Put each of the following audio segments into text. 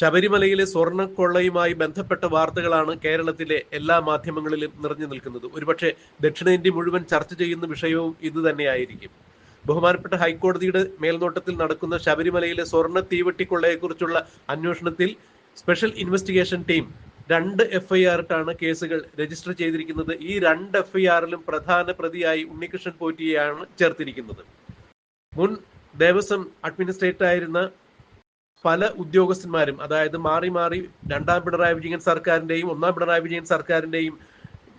ശബരിമലയിലെ സ്വർണക്കൊള്ളയുമായി ബന്ധപ്പെട്ട വാർത്തകളാണ് കേരളത്തിലെ എല്ലാ മാധ്യമങ്ങളിലും നിറഞ്ഞു നിൽക്കുന്നത്. ഒരുപക്ഷെ ദക്ഷിണേന്ത്യ മുഴുവൻ ചർച്ച ചെയ്യുന്ന വിഷയവും ഇത് തന്നെയായിരിക്കും. ബഹുമാനപ്പെട്ട ഹൈക്കോടതിയുടെ മേൽനോട്ടത്തിൽ നടക്കുന്ന ശബരിമലയിലെ സ്വർണ തീവെട്ടിക്കൊള്ളയെക്കുറിച്ചുള്ള അന്വേഷണത്തിൽ സ്പെഷ്യൽ ഇൻവെസ്റ്റിഗേഷൻ ടീം രണ്ട് എഫ് ഐ ആറിട്ടാണ് കേസുകൾ രജിസ്റ്റർ ചെയ്തിരിക്കുന്നത്. ഈ രണ്ട് എഫ് ഐ ആറിലും പ്രധാന പ്രതിയായി ഉണ്ണികൃഷ്ണൻ പോറ്റിയെയാണ് ചേർത്തിരിക്കുന്നത്. മുൻ ദേവസ്വം അഡ്മിനിസ്ട്രേറ്റർ ആയിരുന്ന പല ഉദ്യോഗസ്ഥന്മാരും അതായത് മാറി മാറി രണ്ടാം പിണറായി വിജയൻ സർക്കാരിന്റെയും ഒന്നാം പിണറായി വിജയൻ സർക്കാരിന്റെയും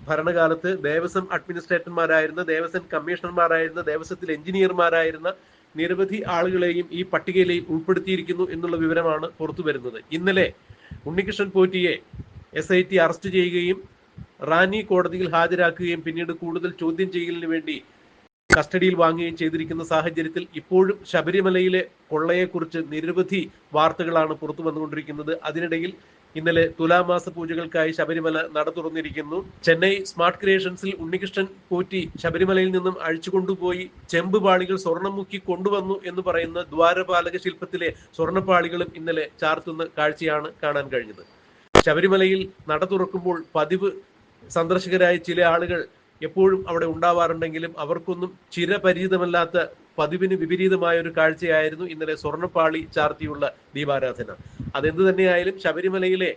ഭരണകാലത്ത് ദേവസ്വം അഡ്മിനിസ്ട്രേറ്റർമാരായിരുന്ന ദേവസ്വം കമ്മീഷണർമാരായിരുന്ന ദേവസ്വത്തിൽ എഞ്ചിനീയർമാരായിരുന്ന നിരവധി ആളുകളെയും ഈ പട്ടികയിലേയും ഉൾപ്പെടുത്തിയിരിക്കുന്നു എന്നുള്ള വിവരമാണ് പുറത്തു വരുന്നത്. ഇന്നലെ ഉണ്ണികൃഷ്ണൻ പോറ്റിയെ എസ് ഐ ടി അറസ്റ്റ് ചെയ്യുകയും റാന്നി കോടതിയിൽ ഹാജരാക്കുകയും പിന്നീട് കൂടുതൽ ചോദ്യം ചെയ്യലിന് വേണ്ടി കസ്റ്റഡിയിൽ വാങ്ങുകയും ചെയ്തിരിക്കുന്ന സാഹചര്യത്തിൽ ഇപ്പോഴും ശബരിമലയിലെ കൊള്ളയെക്കുറിച്ച് നിരവധി വാർത്തകളാണ് പുറത്തു വന്നുകൊണ്ടിരിക്കുന്നത്. അതിനിടയിൽ ഇന്നലെ തുലാമാസ പൂജകൾക്കായി ശബരിമല നട തുറന്നിരിക്കുന്നു. ചെന്നൈ സ്മാർട്ട് ക്രിയേഷൻസിൽ ഉണ്ണികൃഷ്ണൻ പോറ്റി ശബരിമലയിൽ നിന്നും അഴിച്ചുകൊണ്ടുപോയി ചെമ്പ് പാളികൾ സ്വർണം മുക്കി കൊണ്ടുവന്നു എന്ന് പറയുന്ന ദ്വാരപാലക ശില്പത്തിലെ സ്വർണപ്പാളികളും ഇന്നലെ ചാർത്തുന്ന കാഴ്ചയാണ് കാണാൻ കഴിഞ്ഞത്. ശബരിമലയിൽ നട തുറക്കുമ്പോൾ പതിവ് സന്ദർശകരായ ചില ആളുകൾ എപ്പോഴും അവിടെ ഉണ്ടാവാറുണ്ടെങ്കിലും അവർക്കൊന്നും ചിരപരിചിതമല്ലാത്ത പതിവിന് വിപരീതമായ ഒരു കാഴ്ചയായിരുന്നു ഇന്നലെ സ്വർണപ്പാളി ചാർത്തിയുള്ള ദീപാരാധന. അതെന്ത് തന്നെയായാലും ശബരിമലയിലെ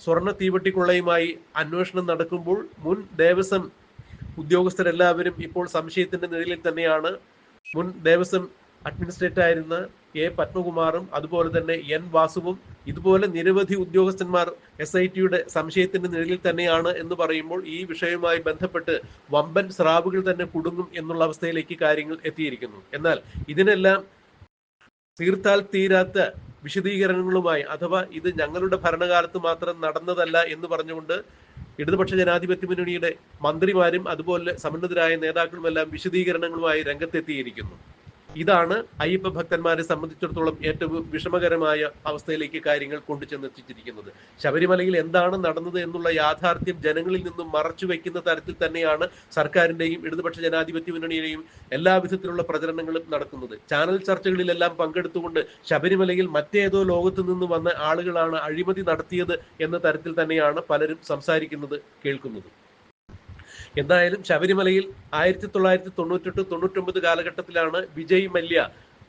സ്വർണ തീവട്ടിക്കൊള്ളയുമായി അന്വേഷണം നടക്കുമ്പോൾ മുൻ ദേവസ്വം ഉദ്യോഗസ്ഥരെല്ലാവരും ഇപ്പോൾ സംശയത്തിന്റെ നിഴലിൽ തന്നെയാണ്. മുൻ ദേവസ്വം അഡ്മിനിസ്ട്രേറ്റർ ആയിരുന്ന എ പത്മകുമാറും അതുപോലെ തന്നെ എൻ വാസുവും ഇതുപോലെ നിരവധി ഉദ്യോഗസ്ഥന്മാർ എസ് ഐ ടിയുടെ സംശയത്തിന്റെ നിഴലിൽ തന്നെയാണ് എന്ന് പറയുമ്പോൾ ഈ വിഷയവുമായി ബന്ധപ്പെട്ട് വമ്പൻ സ്രാവുകൾ തന്നെ കുടുങ്ങും എന്നുള്ള അവസ്ഥയിലേക്ക് കാര്യങ്ങൾ എത്തിയിരിക്കുന്നു. എന്നാൽ ഇതിനെല്ലാം തീർത്താൽ തീരാത്ത വിശദീകരണങ്ങളുമായി അഥവാ ഇത് ഞങ്ങളുടെ ഭരണകാലത്ത് മാത്രം നടന്നതല്ല എന്ന് പറഞ്ഞുകൊണ്ട് ഇടതുപക്ഷ ജനാധിപത്യ മുന്നണിയുടെ മന്ത്രിമാരും അതുപോലെ സമുന്നതരായ നേതാക്കളുമെല്ലാം വിശദീകരണങ്ങളുമായി രംഗത്തെത്തിയിരിക്കുന്നു. ഇതാണ് അയ്യപ്പ ഭക്തന്മാരെ സംബന്ധിച്ചിടത്തോളം ഏറ്റവും വിഷമകരമായ അവസ്ഥയിലേക്ക് കാര്യങ്ങൾ കൊണ്ടുചെന്നെത്തിച്ചിരിക്കുന്നത്. ശബരിമലയിൽ എന്താണ് നടന്നത് എന്നുള്ള യാഥാർത്ഥ്യം ജനങ്ങളിൽ നിന്നും മറച്ചു വെക്കുന്ന തരത്തിൽ തന്നെയാണ് സർക്കാരിന്റെയും ഇടതുപക്ഷ ജനാധിപത്യ മുന്നണിയുടെയും എല്ലാ വിധത്തിലുള്ള പ്രചരണങ്ങളും നടക്കുന്നത്. ചാനൽ ചർച്ചകളിലെല്ലാം പങ്കെടുത്തുകൊണ്ട് ശബരിമലയിൽ മറ്റേതോ ലോകത്ത് നിന്ന് വന്ന ആളുകളാണ് അഴിമതി നടത്തിയത് എന്ന തരത്തിൽ തന്നെയാണ് പലരും സംസാരിക്കുന്നത് കേൾക്കുന്നത്. എന്തായാലും ശബരിമലയിൽ ആയിരത്തി തൊള്ളായിരത്തി തൊണ്ണൂറ്റെട്ട് തൊണ്ണൂറ്റൊമ്പത് കാലഘട്ടത്തിലാണ് വിജയ് മല്യ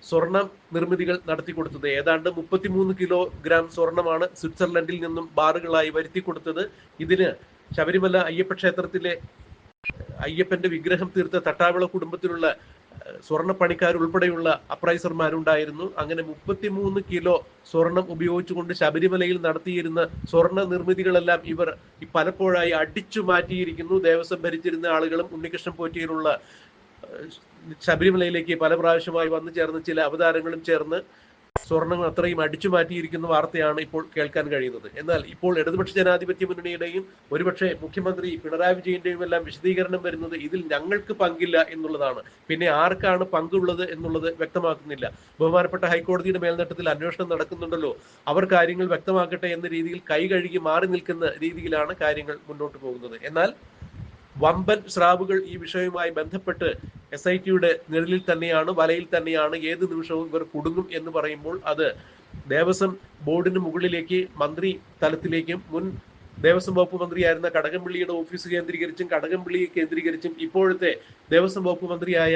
സ്വർണ നിർമ്മിതികൾ നടത്തി കൊടുത്തത്. ഏതാണ്ട് മുപ്പത്തിമൂന്ന് കിലോഗ്രാം സ്വർണമാണ് സ്വിറ്റ്സർലൻഡിൽ നിന്നും ബാറുകളായി വരുത്തി കൊടുത്തത്. ഇതിന് ശബരിമല അയ്യപ്പ ക്ഷേത്രത്തിലെ അയ്യപ്പന്റെ വിഗ്രഹം തീർത്ത തട്ടാവിള കുടുംബത്തിലുള്ള സ്വർണപ്പണിക്കാർ ഉൾപ്പെടെയുള്ള അപ്രൈസർമാരുണ്ടായിരുന്നു. അങ്ങനെ മുപ്പത്തിമൂന്ന് കിലോ സ്വർണം ഉപയോഗിച്ചുകൊണ്ട് ശബരിമലയിൽ നടത്തിയിരുന്ന സ്വർണ നിർമ്മിതികളെല്ലാം ഇവർ പലപ്പോഴായി അടിച്ചു മാറ്റിയിരിക്കുന്നു. ദേവസ്വം ഭരിച്ചിരുന്ന ആളുകളും ഉണ്ണികൃഷ്ണൻ പോറ്റിയിലുള്ള ശബരിമലയിലേക്ക് പല പ്രാവശ്യമായി വന്നു ചേർന്ന് ചില അവതാരങ്ങളും ചേർന്ന് സ്വർണങ്ങൾ അത്രയും അടിച്ചു മാറ്റിയിരിക്കുന്ന വാർത്തയാണ് ഇപ്പോൾ കേൾക്കാൻ കഴിയുന്നത്. എന്നാൽ ഇപ്പോൾ ഇടതുപക്ഷ ജനാധിപത്യ മുന്നണിയുടെയും ഒരുപക്ഷെ മുഖ്യമന്ത്രി പിണറായി വിജയന്റെയും എല്ലാം വിശദീകരണം വരുന്നത് ഇതിൽ ഞങ്ങൾക്ക് പങ്കില്ല എന്നുള്ളതാണ്. പിന്നെ ആർക്കാണ് പങ്കുള്ളത് എന്നുള്ളത് വ്യക്തമാക്കുന്നില്ല. ബഹുമാനപ്പെട്ട ഹൈക്കോടതിയുടെ മേൽനോട്ടത്തിൽ അന്വേഷണം നടക്കുന്നുണ്ടല്ലോ. അവർ കാര്യങ്ങൾ വ്യക്തമാക്കട്ടെ എന്ന രീതിയിൽ കൈ കഴുകി മാറി നിൽക്കുന്ന രീതിയിലാണ് കാര്യങ്ങൾ മുന്നോട്ട് പോകുന്നത്. എന്നാൽ വമ്പൻ സ്രാവുകൾ ഈ വിഷയവുമായി ബന്ധപ്പെട്ട് എസ് ഐ ടിയുടെ നിഴലിൽ തന്നെയാണ് വലയിൽ തന്നെയാണ് ഏത് നിമിഷവും ഇവർ കുടുങ്ങും എന്ന് പറയുമ്പോൾ അത് ദേവസ്വം ബോർഡിന് മുകളിലേക്ക് മന്ത്രി തലത്തിലേക്കും മുൻ ദേവസ്വം വകുപ്പ് മന്ത്രിയായിരുന്ന കടകംപള്ളിയുടെ ഓഫീസ് കേന്ദ്രീകരിച്ചും കടകംപള്ളിയെ കേന്ദ്രീകരിച്ചും ഇപ്പോഴത്തെ ദേവസ്വം വകുപ്പ് മന്ത്രിയായ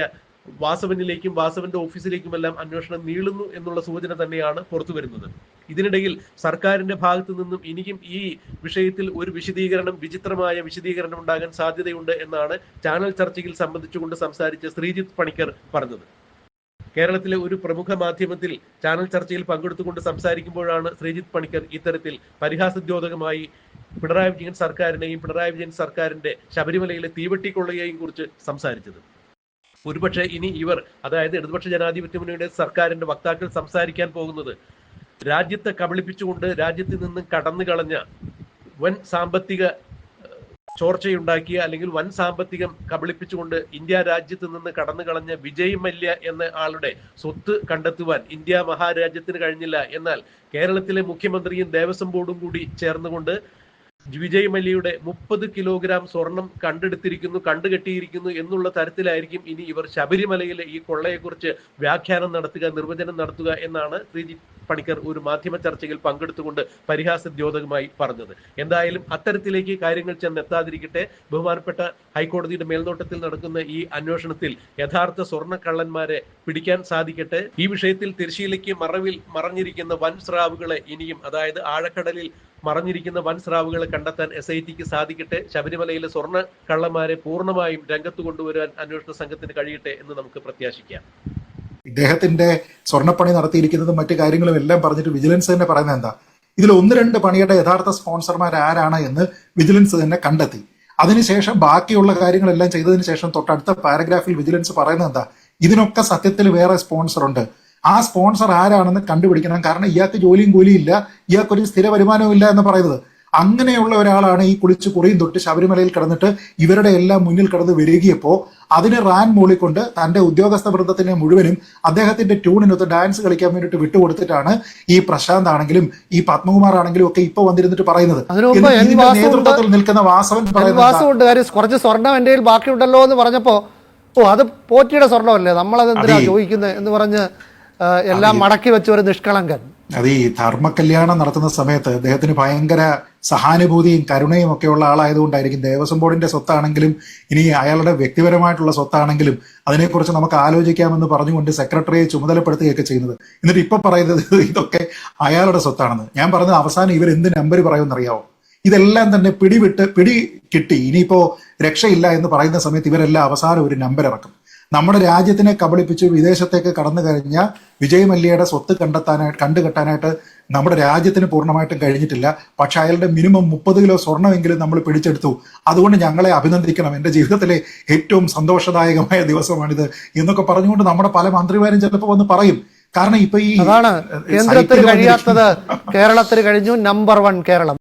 വാസവനിലേക്കും വാസവന്റെ ഓഫീസിലേക്കും എല്ലാം അന്വേഷണം നീളുന്നു എന്നുള്ള സൂചന തന്നെയാണ് പുറത്തു വരുന്നത്. ഇതിനിടയിൽ സർക്കാരിന്റെ ഭാഗത്തു നിന്നും ഇനിയും ഈ വിഷയത്തിൽ ഒരു വിശദീകരണം വിചിത്രമായ വിശദീകരണം ഉണ്ടാകാൻ സാധ്യതയുണ്ട് എന്നാണ് ചാനൽ ചർച്ചയിൽ സംബന്ധിച്ചുകൊണ്ട് സംസാരിച്ച ശ്രീജിത്ത് പണിക്കർ പറഞ്ഞത്. കേരളത്തിലെ ഒരു പ്രമുഖ മാധ്യമത്തിൽ ചാനൽ ചർച്ചയിൽ പങ്കെടുത്തുകൊണ്ട് സംസാരിക്കുമ്പോഴാണ് ശ്രീജിത്ത് പണിക്കർ ഇത്തരത്തിൽ പരിഹാസദ്യോതകമായി പിണറായി വിജയൻ സർക്കാരിനെയും പിണറായി വിജയൻ സർക്കാരിന്റെ ശബരിമലയിലെ തീവെട്ടിക്കൊള്ളയെയും കുറിച്ച് സംസാരിച്ചത്. ഒരുപക്ഷെ ഇനി ഇവർ അതായത് ഇടതുപക്ഷ ജനാധിപത്യ മുന്നണിയുടെ സർക്കാരിന്റെ വക്താക്കൾ സംസാരിക്കാൻ പോകുന്നത് രാജ്യത്തെ കബളിപ്പിച്ചുകൊണ്ട് രാജ്യത്തിൽ നിന്നും കടന്നു കളഞ്ഞ വൻ സാമ്പത്തിക ചോർച്ചയുണ്ടാക്കിയ അല്ലെങ്കിൽ വൻ സാമ്പത്തികം കബളിപ്പിച്ചുകൊണ്ട് ഇന്ത്യ രാജ്യത്ത് നിന്ന് കടന്നു കളഞ്ഞ വിജയ് മല്യ എന്ന ആളുടെ സ്വത്ത് കണ്ടെത്തുവാൻ ഇന്ത്യ മഹാരാജ്യത്തിന് കഴിഞ്ഞില്ല. എന്നാൽ കേരളത്തിലെ മുഖ്യമന്ത്രിയും ദേവസ്വം ബോർഡും കൂടി ചേർന്നുകൊണ്ട് വിജയ് മല്യയുടെ മുപ്പത് കിലോഗ്രാം സ്വർണം കണ്ടെടുത്തിരിക്കുന്നു കണ്ടുകെട്ടിയിരിക്കുന്നു എന്നുള്ള തരത്തിലായിരിക്കും ഇനി ഇവർ ശബരിമലയിലെ ഈ കൊള്ളയെക്കുറിച്ച് വ്യാഖ്യാനം നടത്തുക നിർവചനം നടത്തുക എന്നാണ് ശ്രീജിത്ത് പണിക്കർ ഒരു മാധ്യമ ചർച്ചയിൽ പങ്കെടുത്തുകൊണ്ട് പരിഹാസദ്യോതകമായി പറഞ്ഞത്. എന്തായാലും അത്തരത്തിലേക്ക് കാര്യങ്ങൾ ചെന്നെത്താതിരിക്കട്ടെ ബഹുമാനപ്പെട്ട ഹൈക്കോടതിയുടെ മേൽനോട്ടത്തിൽ നടക്കുന്ന ഈ അന്വേഷണത്തിൽ യഥാർത്ഥ സ്വർണക്കള്ളന്മാരെ പിടിക്കാൻ സാധിക്കട്ടെ. ഈ വിഷയത്തിൽ തിരശ്ശീലയ്ക്ക് മറവിൽ മറഞ്ഞിരിക്കുന്ന വൻ സ്രാവുകളെ ഇനിയും അതായത് ആഴക്കടലിൽ മറഞ്ഞിരിക്കുന്ന വൻ സ്രാവുകളെ കണ്ടെത്താൻ എസ് ഐ ടിക്ക് സാധിക്കട്ടെ. ശബരിമലയിലെ സ്വർണ കള്ളന്മാരെ പൂർണമായും രംഗത്ത് കൊണ്ടുവരാൻ അന്വേഷണ സംഘത്തിന് കഴിയട്ടെ എന്ന് നമുക്ക് പ്രത്യാശിക്കാം. ഇദ്ദേഹത്തിന്റെ സ്വർണപ്പണി നടത്തിയിരിക്കുന്നതും മറ്റു കാര്യങ്ങളും എല്ലാം പറഞ്ഞിട്ട് വിജിലൻസ് തന്നെ പറയുന്നത് എന്താ? ഇതിൽ ഒന്ന് രണ്ട് പണിയുടെ യഥാർത്ഥ സ്പോൺസർമാർ ആരാണ് എന്ന് വിജിലൻസ് തന്നെ കണ്ടെത്തി. അതിനുശേഷം ബാക്കിയുള്ള കാര്യങ്ങളെല്ലാം ചെയ്തതിനു ശേഷം തൊട്ടടുത്ത പാരഗ്രാഫിൽ വിജിലൻസ് പറയുന്നത് എന്താ? ഇതിനൊക്കെ സത്യത്തിൽ വേറെ സ്പോൺസർ ഉണ്ട്. ആ സ്പോൺസർ ആരാണെന്ന് കണ്ടുപിടിക്കണം. കാരണം ഇയാൾക്ക് ജോലിയും കൂലിയും ഇല്ല ഇയാൾക്കൊരു സ്ഥിര വരുമാനവും ഇല്ല എന്ന് പറയുന്നത്. അങ്ങനെയുള്ള ഒരാളാണ് ഈ കുളിച്ച് കുറിയും തൊട്ട് ശബരിമലയിൽ കിടന്നിട്ട് ഇവരുടെ എല്ലാം മുന്നിൽ കിടന്ന് വരികയപ്പോ അതിന് റാൻ മൂളിക്കൊണ്ട് തന്റെ ഉദ്യോഗസ്ഥ വൃന്ദത്തിനെ മുഴുവനും അദ്ദേഹത്തിന്റെ ട്യൂണിനൊത്ത് ഡാൻസ് കളിക്കാൻ വേണ്ടിയിട്ട് വിട്ടുകൊടുത്തിട്ടാണ് ഈ പ്രശാന്ത് ആണെങ്കിലും ഈ പത്മകുമാർ ആണെങ്കിലും ഒക്കെ ഇപ്പൊ വന്നിരുന്നിട്ട് പറയുന്നത്. നേതൃത്വത്തിൽ നിൽക്കുന്ന വാസവൻ കുറച്ച് സ്വർണം എന്റെ ബാക്കിയുണ്ടല്ലോ എന്ന് പറഞ്ഞപ്പോ ഓ അത് പോറ്റിയുടെ സ്വർണമല്ലേ? നമ്മളത് എന്തിനാ. ചോദിക്കുന്നത് എന്ന് പറഞ്ഞ് എല്ലാം മടക്കി വെച്ച ഒരു നിഷ്കളങ്കൻ. അത് ഈ ധർമ്മ കല്യാണം നടത്തുന്ന സമയത്ത് അദ്ദേഹത്തിന് ഭയങ്കര സഹാനുഭൂതിയും കരുണയും ഒക്കെ ഉള്ള ആളായതുകൊണ്ടായിരിക്കും ദേവസ്വം ബോർഡിന്റെ സ്വത്താണെങ്കിലും ഇനി അയാളുടെ വ്യക്തിപരമായിട്ടുള്ള സ്വത്താണെങ്കിലും അതിനെക്കുറിച്ച് നമുക്ക് ആലോചിക്കാമെന്ന് പറഞ്ഞുകൊണ്ട് സെക്രട്ടറിയെ ചുമതലപ്പെടുത്തുകയൊക്കെ ചെയ്യുന്നത്. എന്നിട്ട് ഇപ്പൊ പറയുന്നത് ഇതൊക്കെ അയാളുടെ സ്വത്താണെന്ന്. ഞാൻ പറഞ്ഞത് അവസാനം ഇവർ എന്ത് നമ്പർ പറയുമെന്നറിയാവോ? ഇതെല്ലാം തന്നെ പിടിവിട്ട് പിടി കിട്ടി. ഇനിയിപ്പോ രക്ഷയില്ല എന്ന് പറയുന്ന സമയത്ത് ഇവരെല്ലാം അവസാനം ഒരു നമ്പർ ഇറക്കും നമ്മുടെ രാജ്യത്തിനെ കബളിപ്പിച്ച് വിദേശത്തേക്ക് കടന്നു കഴിഞ്ഞ വിജയ് മല്യയുടെ സ്വത്ത് കണ്ടെത്താനായിട്ട് കണ്ടുകെട്ടാനായിട്ട് നമ്മുടെ രാജ്യത്തിന് പൂർണമായിട്ടും കഴിഞ്ഞിട്ടില്ല. പക്ഷെ അയാളുടെ മിനിമം മുപ്പത് കിലോ സ്വർണമെങ്കിലും നമ്മൾ പിടിച്ചെടുത്തു. അതുകൊണ്ട് ഞങ്ങളെ അഭിനന്ദിക്കണം. എന്റെ ജീവിതത്തിലെ ഏറ്റവും സന്തോഷദായകമായ ദിവസമാണിത് എന്നൊക്കെ പറഞ്ഞുകൊണ്ട് നമ്മുടെ പല മന്ത്രിമാരും ചിലപ്പോൾ വന്ന് പറയും. കാരണം ഇപ്പൊ ഈ കഴിയാത്തത് കേരളത്തിന് കഴിഞ്ഞു. Number one Keralam.